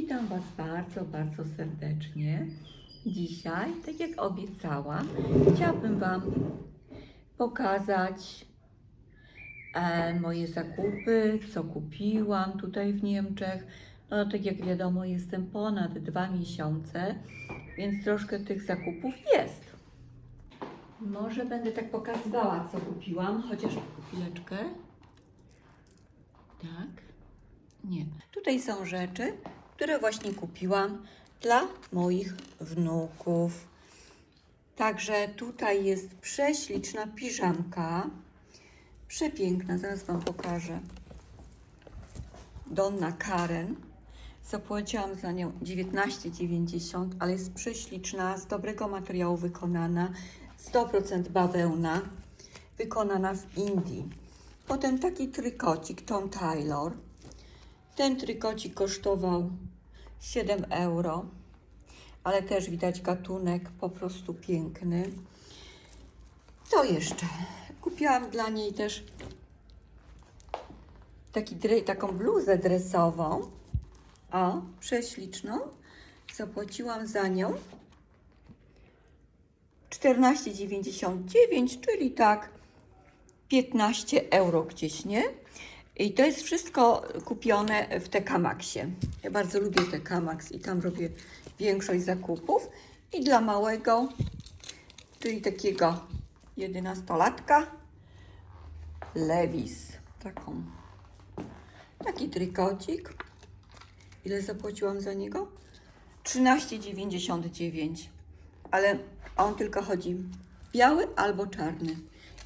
Witam Was bardzo, bardzo serdecznie. Dzisiaj, tak jak obiecałam, chciałabym Wam pokazać e, moje zakupy, co kupiłam tutaj w Niemczech. No, tak jak wiadomo, jestem ponad dwa miesiące, więc troszkę tych zakupów jest. Może będę tak pokazywała, co kupiłam, chociaż chwileczkę. Tak. Nie. Tutaj są rzeczy, które właśnie kupiłam dla moich wnuków. Także tutaj jest prześliczna piżamka. Przepiękna, zaraz Wam pokażę. Donna Karen. Zapłaciłam za nią 19,90, ale jest prześliczna, z dobrego materiału wykonana, 100% bawełna, wykonana w Indii. Potem taki trykocik Tom Taylor. Ten trykocik kosztował 7 euro, ale też widać gatunek po prostu piękny. Co jeszcze? Kupiłam dla niej też taki, taką bluzę dresową. O, prześliczną. Zapłaciłam za nią 14,99, czyli tak 15 euro gdzieś, nie? I to jest wszystko kupione w TK Maxie. Ja bardzo lubię TK Max i tam robię większość zakupów. I dla małego, czyli takiego jedenastolatka, Levis. Taką. Taki trykocik. Ile zapłaciłam za niego? 13,99. Ale on tylko chodzi biały albo czarny.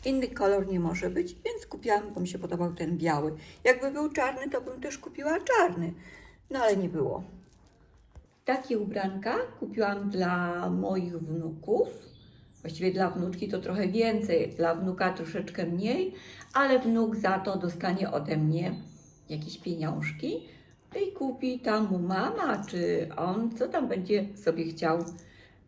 Inny kolor nie może być, więc kupiłam, bo mi się podobał ten biały. Jakby był czarny, to bym też kupiła czarny. No ale nie było. Takie ubranka kupiłam dla moich wnuków. Właściwie dla wnuczki to trochę więcej, dla wnuka troszeczkę mniej, ale wnuk za to dostanie ode mnie jakieś pieniążki i kupi tam mu mama, czy on, co tam będzie sobie chciał,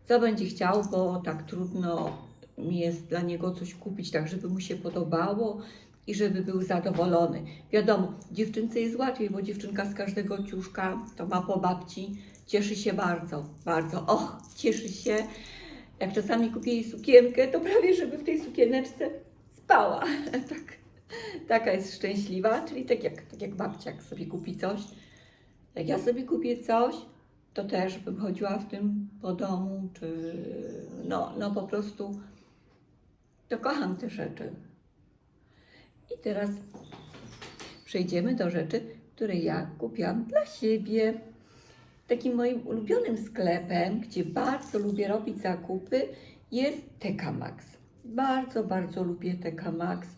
co będzie chciał, bo tak trudno mi jest dla niego coś kupić, tak żeby mu się podobało i żeby był zadowolony. Wiadomo, dziewczynce jest łatwiej, bo dziewczynka z każdego ciuszka to ma po babci, cieszy się bardzo, bardzo, och, cieszy się. Jak czasami kupię jej sukienkę, to prawie żeby w tej sukieneczce spała. tak, taka jest szczęśliwa, czyli tak jak, tak jak babcia, jak sobie kupi coś. Jak ja sobie kupię coś, to też bym chodziła w tym po domu, czy no, no po prostu to kocham te rzeczy. I teraz przejdziemy do rzeczy, które ja kupiłam dla siebie. Takim moim ulubionym sklepem, gdzie bardzo lubię robić zakupy, jest TK Max. Bardzo, bardzo lubię TK Max.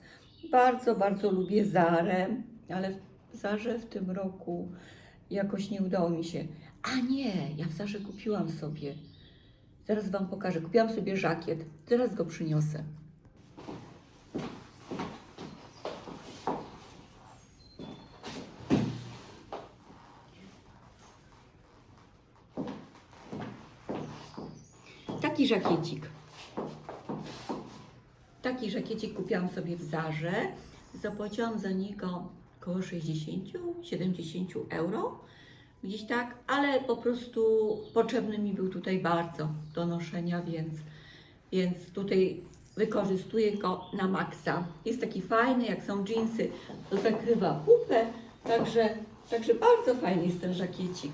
Bardzo, bardzo lubię Zarę, ale w Zarze w tym roku jakoś nie udało mi się. A nie, ja w Zarze kupiłam sobie. Zaraz Wam pokażę. Kupiłam sobie żakiet. Zaraz go przyniosę. Taki żakiecik. Taki żakiecik kupiłam sobie w Zarze. Zapłaciłam za niego około 60-70 euro. Gdzieś tak, ale po prostu potrzebny mi był tutaj bardzo do noszenia, więc, więc tutaj wykorzystuję go na maksa. Jest taki fajny, jak są dżinsy, to zakrywa pupę, także, także bardzo fajny jest ten żakiecik.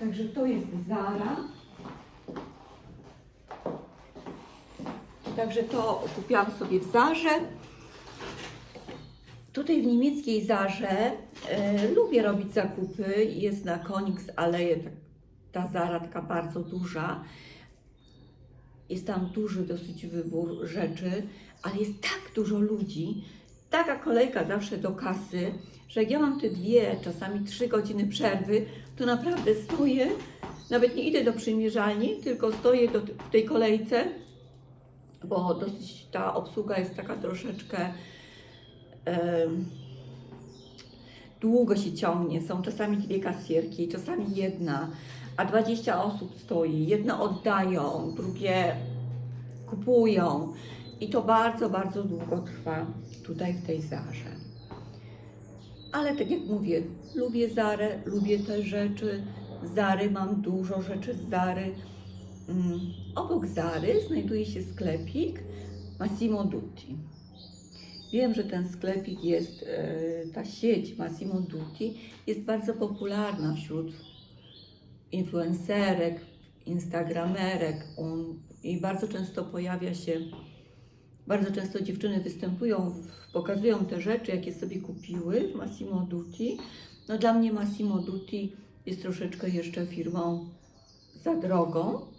Także to jest Zara. Także to kupiłam sobie w Zarze. Tutaj w niemieckiej Zarze e, lubię robić zakupy. Jest na Konings Aleje tak, ta Zara taka bardzo duża. Jest tam duży dosyć wybór rzeczy, ale jest tak dużo ludzi, taka kolejka zawsze do kasy, że jak ja mam te dwie, czasami trzy godziny przerwy, to naprawdę stoję, nawet nie idę do przymierzalni, tylko stoję do, w tej kolejce, bo dosyć ta obsługa jest taka troszeczkę długo się ciągnie. Są czasami dwie kasjerki, czasami jedna, a 20 osób stoi. Jedne oddają, drugie kupują. I to bardzo, bardzo długo trwa tutaj w tej Zarze. Ale tak jak mówię, lubię Zarę, lubię te rzeczy. Zary mam dużo rzeczy z Zary. Mm, Obok Zary znajduje się sklepik Massimo Dutti. Wiem, że ten sklepik jest, e, ta sieć Massimo Dutti jest bardzo popularna wśród influencerek, instagramerek i bardzo często pojawia się, bardzo często dziewczyny występują, pokazują te rzeczy, jakie sobie kupiły w Massimo Dutti. No dla mnie Massimo Dutti jest troszeczkę jeszcze firmą za drogą.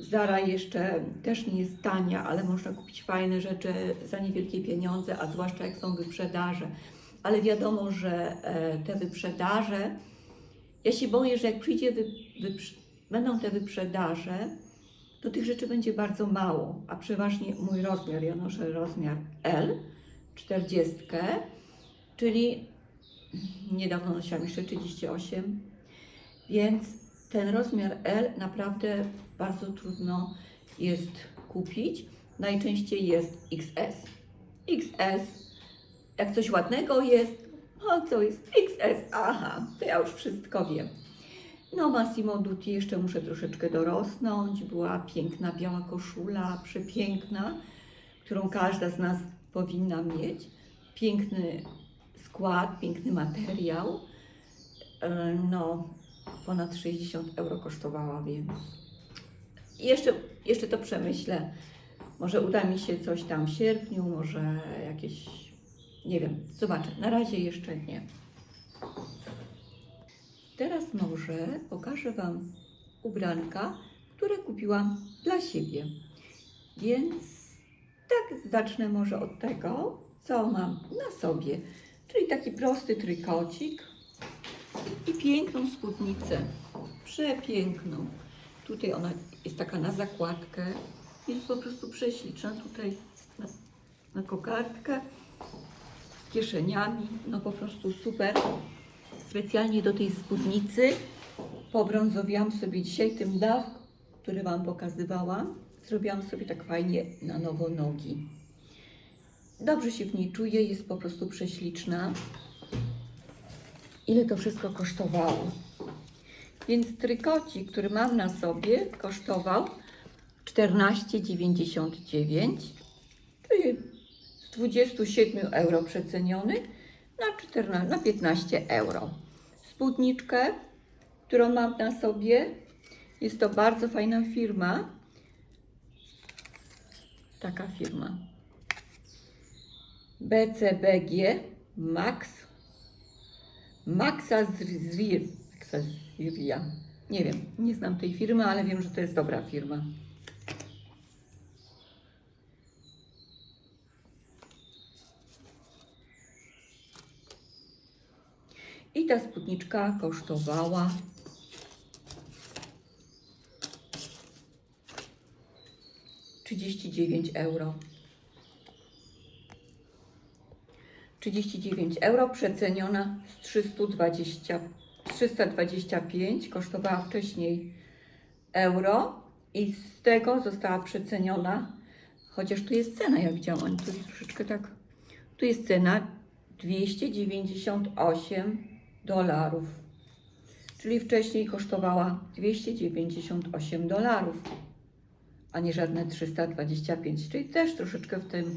Zara jeszcze też nie jest tania, ale można kupić fajne rzeczy za niewielkie pieniądze, a zwłaszcza jak są wyprzedaże. Ale wiadomo, że e, te wyprzedaże, ja się boję, że jak przyjdzie wy, będą te wyprzedaże, to tych rzeczy będzie bardzo mało, a przeważnie mój rozmiar, ja noszę rozmiar L, 40, czyli niedawno nosiłam jeszcze 38, więc ten rozmiar L naprawdę bardzo trudno jest kupić. Najczęściej jest XS. XS, jak coś ładnego jest, o co jest XS, aha, to ja już wszystko wiem. No Massimo Dutti jeszcze muszę troszeczkę dorosnąć. Była piękna biała koszula, przepiękna, którą każda z nas powinna mieć. Piękny skład, piękny materiał. E, No, ponad 60 euro kosztowała, więc jeszcze, jeszcze to przemyślę. Może uda mi się coś tam w sierpniu, może jakieś, nie wiem, zobaczę. Na razie jeszcze nie. Teraz może pokażę Wam ubranka, które kupiłam dla siebie. Więc tak zacznę może od tego, co mam na sobie. Czyli taki prosty trykocik i piękną spódnicę. Przepiękną. Tutaj ona jest taka na zakładkę. Jest po prostu prześliczna. Tutaj na, na kokardkę z kieszeniami. No po prostu super. Specjalnie do tej spódnicy pobrązowiłam sobie dzisiaj tym dach, który Wam pokazywałam. Zrobiłam sobie tak fajnie na nowo nogi. Dobrze się w niej czuję, jest po prostu prześliczna. Ile to wszystko kosztowało? Więc trykocik, który mam na sobie, kosztował 14,99, czyli z 27 euro przeceniony na, 14, na 15 euro. Spódniczkę, którą mam na sobie, jest to bardzo fajna firma. Taka firma. BCBG Max Maxa Zrir. Maxa Zria. Nie wiem, nie znam tej firmy, ale wiem, że to jest dobra firma. I ta spódniczka kosztowała 39 euro. 39 euro, przeceniona z 320, 325, kosztowała wcześniej euro i z tego została przeceniona, chociaż tu jest cena, ja widziałam, tu jest troszeczkę tak, tu jest cena 298 dolarów, czyli wcześniej kosztowała 298 dolarów, a nie żadne 325, czyli też troszeczkę w tym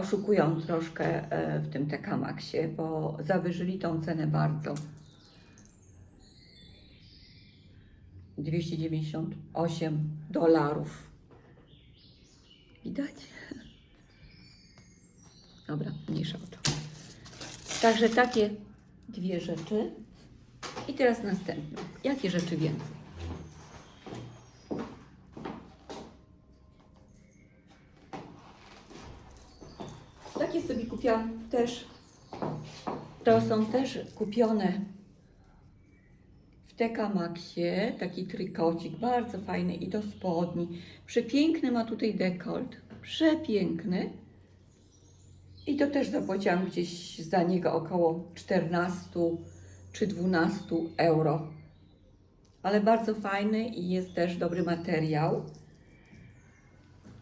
oszukują troszkę e, w tym TK Maxie, bo zawyżyli tą cenę bardzo. 298 dolarów. Widać? Dobra, mniejsza o to. Także takie dwie rzeczy. I teraz następne. Jakie rzeczy więcej? Takie sobie kupiłam też. To są też kupione w TK Maxie. Taki trykocik, bardzo fajny i do spodni. Przepiękny ma tutaj dekolt. Przepiękny. I to też zapłaciłam gdzieś za niego około 14 czy 12 euro. Ale bardzo fajny i jest też dobry materiał.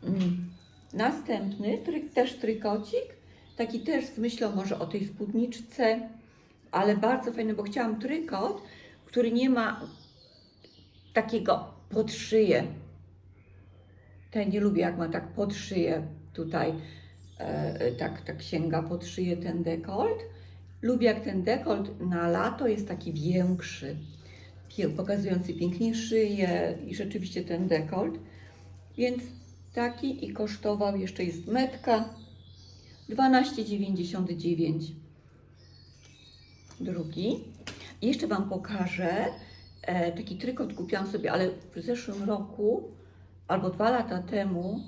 Mm. Następny, tryk, też trykocik, taki też z myślą może o tej spódniczce, ale bardzo fajny, bo chciałam trykot, który nie ma takiego pod szyję. Ten nie lubię, jak ma tak pod szyję tutaj, e, tak, tak sięga pod szyję ten dekolt. Lubię, jak ten dekolt na lato jest taki większy, pokazujący pięknie szyję i rzeczywiście ten dekolt. Więc taki i kosztował, jeszcze jest metka, 12,99 drugi. Jeszcze Wam pokażę e, taki trykot kupiłam sobie, ale w zeszłym roku albo dwa lata temu.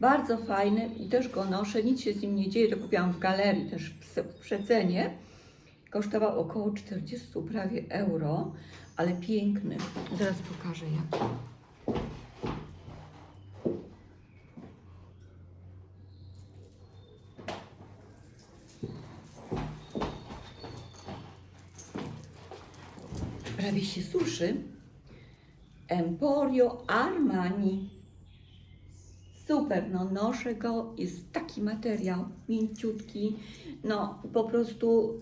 Bardzo fajny i też go noszę, nic się z nim nie dzieje, to kupiłam w galerii też w przecenie. Kosztował około 40 prawie euro, ale piękny. Zaraz pokażę jaki. Prawie się suszy. Emporio Armani. Super, no noszę go, jest taki materiał, mięciutki, no po prostu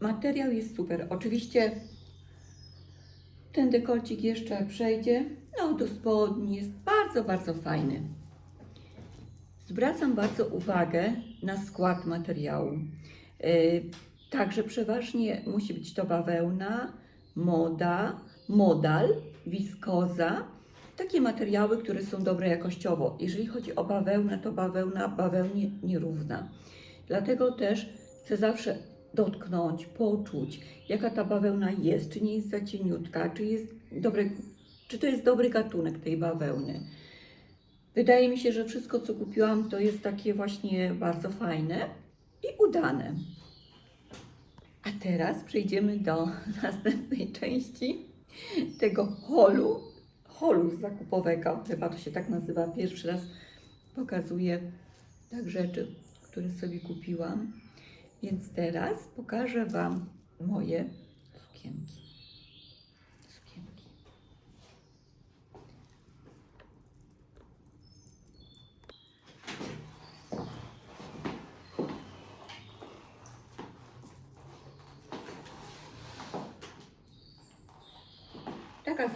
materiał jest super. Oczywiście ten dekolcik jeszcze przejdzie, no do spodni jest bardzo, bardzo fajny. Zwracam bardzo uwagę na skład materiału. Yy, Także przeważnie musi być to bawełna, moda, modal, wiskoza. Takie materiały, które są dobre jakościowo. Jeżeli chodzi o bawełnę, to bawełna bawełnie nierówna. Dlatego też chcę zawsze dotknąć, poczuć, jaka ta bawełna jest, czy nie jest za cieniutka, czy, jest dobry, czy to jest dobry gatunek tej bawełny. Wydaje mi się, że wszystko, co kupiłam, to jest takie właśnie bardzo fajne i udane. A teraz przejdziemy do następnej części tego holu, holu zakupowego. Chyba to się tak nazywa. Pierwszy raz pokazuję tak rzeczy, które sobie kupiłam. Więc teraz pokażę Wam moje sukienki. Taka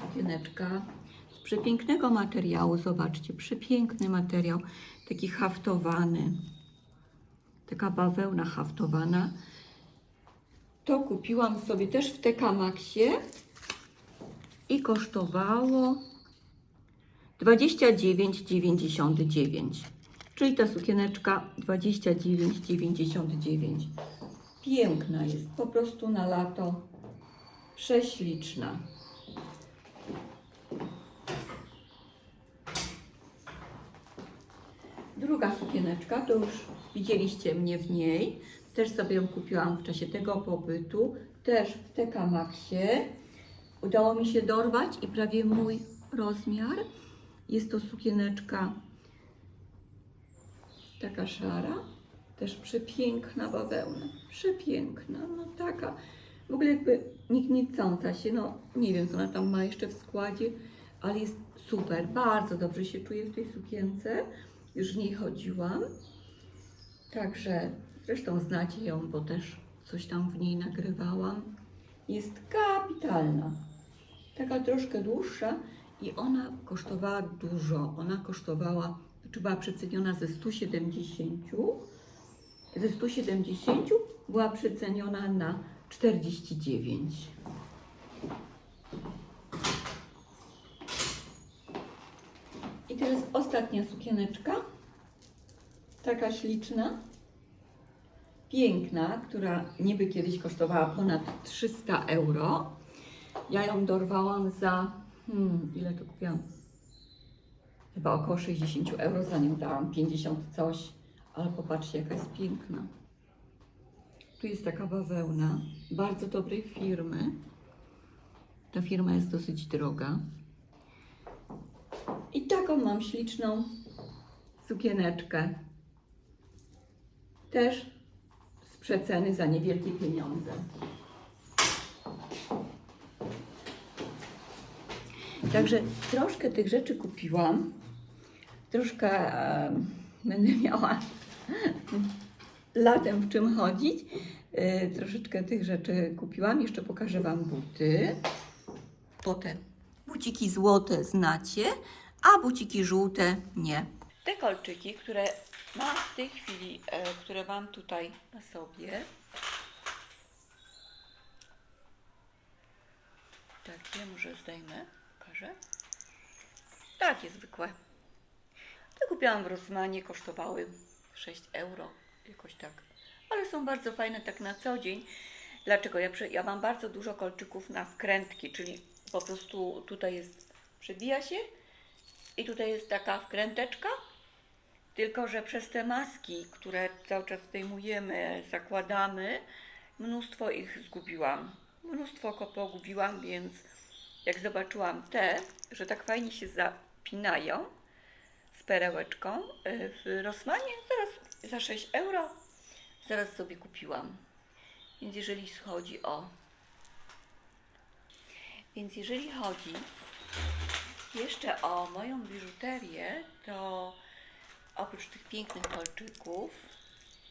z przepięknego materiału. Zobaczcie, przepiękny materiał, taki haftowany. Taka bawełna haftowana. To kupiłam sobie też w TK Maxie i kosztowało 29,99. Czyli ta sukieneczka 29,99. Piękna jest, po prostu na lato prześliczna. Druga sukieneczka, to już widzieliście mnie w niej. Też sobie ją kupiłam w czasie tego pobytu. Też w TK Maxie. Udało mi się dorwać i prawie mój rozmiar. Jest to sukieneczka taka szara. Też przepiękna bawełna. Przepiękna. No taka. W ogóle jakby nikt nie cąca się. No nie wiem, co ona tam ma jeszcze w składzie, ale jest super. Bardzo dobrze się czuję w tej sukience. Już w niej chodziłam. Także zresztą znacie ją, bo też coś tam w niej nagrywałam. Jest kapitalna. Taka troszkę dłuższa i ona kosztowała dużo. Ona kosztowała, czy była przeceniona ze 170. Ze 170 była przeceniona na 49. Teraz ostatnia sukieneczka. Taka śliczna. Piękna, która niby kiedyś kosztowała ponad 300 euro. Ja ją dorwałam za. Hmm, ile to kupiłam? Chyba około 60 euro za nią dałam. 50 coś. Ale popatrzcie, jaka jest piękna. Tu jest taka bawełna. Bardzo dobrej firmy. Ta firma jest dosyć droga. I taką mam śliczną sukieneczkę. Też z przeceny za niewielkie pieniądze. Także troszkę tych rzeczy kupiłam. Troszkę e, będę miała latem w czym chodzić, y, troszeczkę tych rzeczy kupiłam. Jeszcze pokażę Wam buty. Potem buciki złote znacie, a buciki żółte nie. Te kolczyki, które mam w tej chwili, e, które mam tutaj na sobie. Takie, może zdejmę, pokażę. Takie zwykłe. Te kupiłam w Rosmanie, kosztowały 6 euro, jakoś tak. Ale są bardzo fajne tak na co dzień. Dlaczego? Ja, ja mam bardzo dużo kolczyków na wkrętki, czyli po prostu tutaj jest, przebija się i tutaj jest taka wkręteczka, tylko że przez te maski, które cały czas zdejmujemy, zakładamy, mnóstwo ich zgubiłam. Mnóstwo ko pogubiłam, więc jak zobaczyłam te, że tak fajnie się zapinają z perełeczką y, w Rosmanie, zaraz za 6 euro, zaraz sobie kupiłam. Więc jeżeli chodzi o. Więc jeżeli chodzi jeszcze o moją biżuterię, to oprócz tych pięknych kolczyków,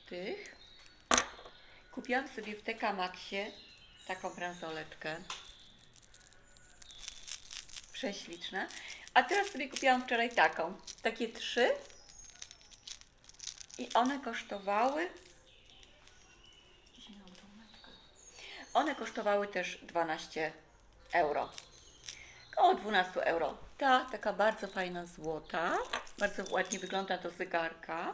tych, kupiłam sobie w TK Maxie taką bransoletkę. Prześliczna. A teraz sobie kupiłam wczoraj taką. Takie trzy. I one kosztowały. One kosztowały też 12 euro. Około 12 euro. Ta, taka bardzo fajna złota. Bardzo ładnie wygląda do zegarka.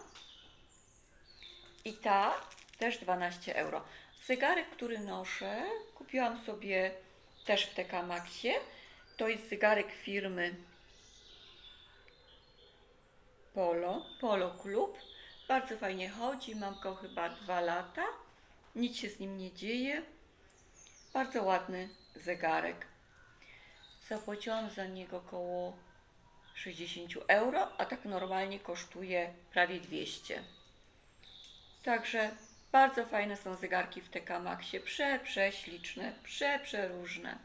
I ta też 12 euro. Zegarek, który noszę, kupiłam sobie też w TK Maxie. To jest zegarek firmy Polo, Polo Club. Bardzo fajnie chodzi, mam go chyba dwa lata. Nic się z nim nie dzieje. Bardzo ładny zegarek. Zapłaciłam za niego około 60 euro, a tak normalnie kosztuje prawie 200. Także bardzo fajne są zegarki w TK Maxie. Prze, prześliczne, prze, przeróżne.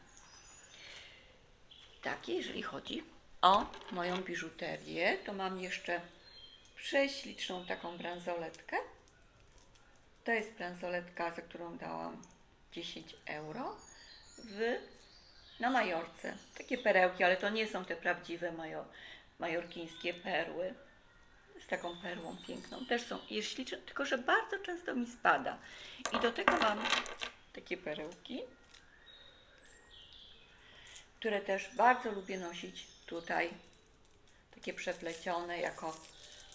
Takie, jeżeli chodzi o moją biżuterię, to mam jeszcze prześliczną taką bransoletkę. To jest bransoletka, za którą dałam 10 euro w, na Majorce. Takie perełki, ale to nie są te prawdziwe majo, majorkińskie perły. Z taką perłą piękną. Też są, śliczne, tylko że bardzo często mi spada. I do tego mam takie perełki które też bardzo lubię nosić tutaj, takie przeplecione jako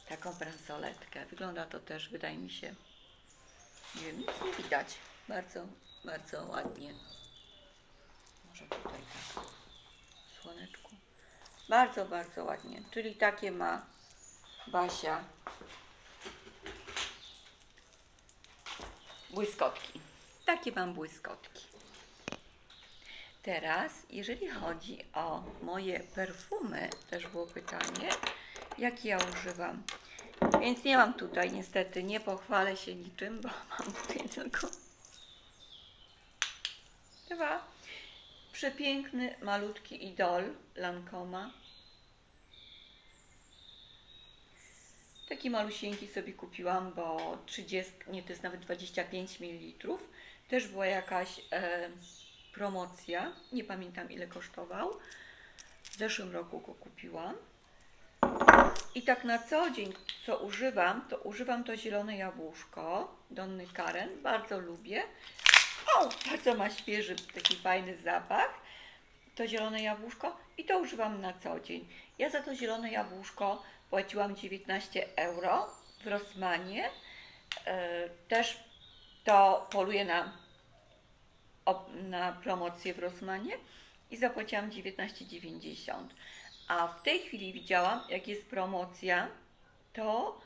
taką bransoletkę. Wygląda to też, wydaje mi się, nie wiem, nic nie widać. Bardzo, bardzo ładnie. Może tutaj tak, słoneczku. Bardzo, bardzo ładnie. Czyli takie ma Basia błyskotki. Takie mam błyskotki. Teraz, jeżeli chodzi o moje perfumy, też było pytanie, jakie ja używam. Więc nie mam tutaj, niestety, nie pochwalę się niczym, bo mam tutaj tylko dwa. Przepiękny, malutki idol Lancoma. Taki malusieńki sobie kupiłam, bo 30, nie, to jest nawet 25 ml. Też była jakaś e, promocja. Nie pamiętam ile kosztował. W zeszłym roku go kupiłam. I tak na co dzień, co używam, to używam to zielone jabłuszko Donny Karen. Bardzo lubię. O, bardzo ma świeży, taki fajny zapach. To zielone jabłuszko i to używam na co dzień. Ja za to zielone jabłuszko płaciłam 19 euro w Rossmanie. E, też to poluję na na promocję w Rossmanie i zapłaciłam 19,90. A w tej chwili widziałam, jak jest promocja, to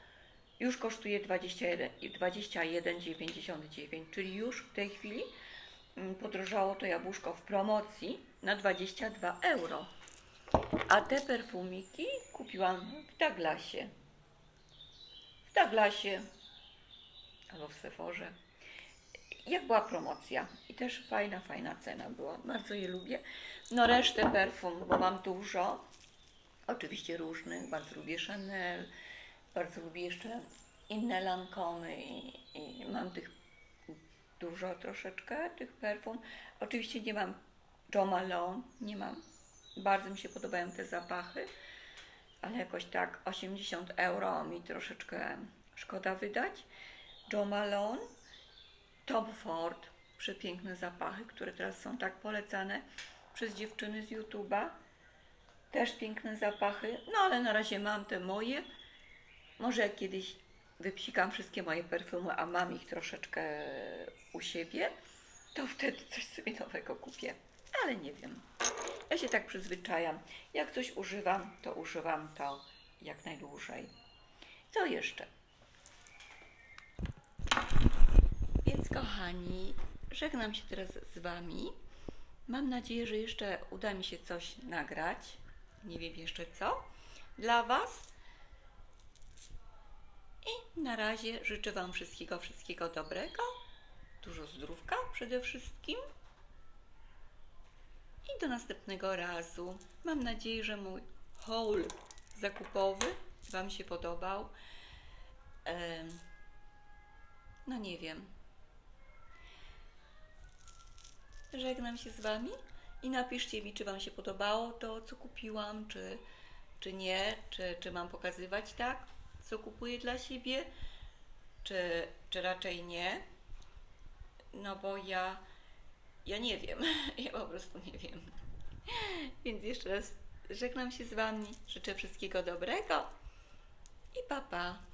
już kosztuje 21 i 21,99, czyli już w tej chwili mm, podrożało to jabłuszko w promocji na 22 euro. A te perfumiki kupiłam w Douglasie. W Douglasie albo w Sephorze jak była promocja. I też fajna, fajna cena była. Bardzo je lubię. No resztę perfum, bo mam dużo. Oczywiście różnych. Bardzo lubię Chanel. Bardzo lubię jeszcze inne Lancomy i, i mam tych dużo troszeczkę tych perfum. Oczywiście nie mam Jo Malone, nie mam. Bardzo mi się podobają te zapachy, ale jakoś tak 80 euro mi troszeczkę szkoda wydać. Jo Malone, Tom Ford, przepiękne zapachy, które teraz są tak polecane przez dziewczyny z YouTube'a. Też piękne zapachy, no ale na razie mam te moje. Może kiedyś wypsikam wszystkie moje perfumy, a mam ich troszeczkę u siebie, to wtedy coś sobie nowego kupię. Ale nie wiem. Ja się tak przyzwyczajam. Jak coś używam, to używam to jak najdłużej. Co jeszcze? Więc kochani, żegnam się teraz z Wami. Mam nadzieję, że jeszcze uda mi się coś nagrać. Nie wiem jeszcze co. Dla Was. I na razie życzę Wam wszystkiego, wszystkiego dobrego. Dużo zdrówka przede wszystkim. I do następnego razu. Mam nadzieję, że mój haul zakupowy Wam się podobał. No nie wiem. Żegnam się z Wami i napiszcie mi, czy Wam się podobało to, co kupiłam, czy, czy nie, czy, czy mam pokazywać tak, co kupuję dla siebie, czy, czy raczej nie. No bo ja, ja nie wiem, ja po prostu nie wiem. Więc jeszcze raz żegnam się z Wami, życzę wszystkiego dobrego i pa pa.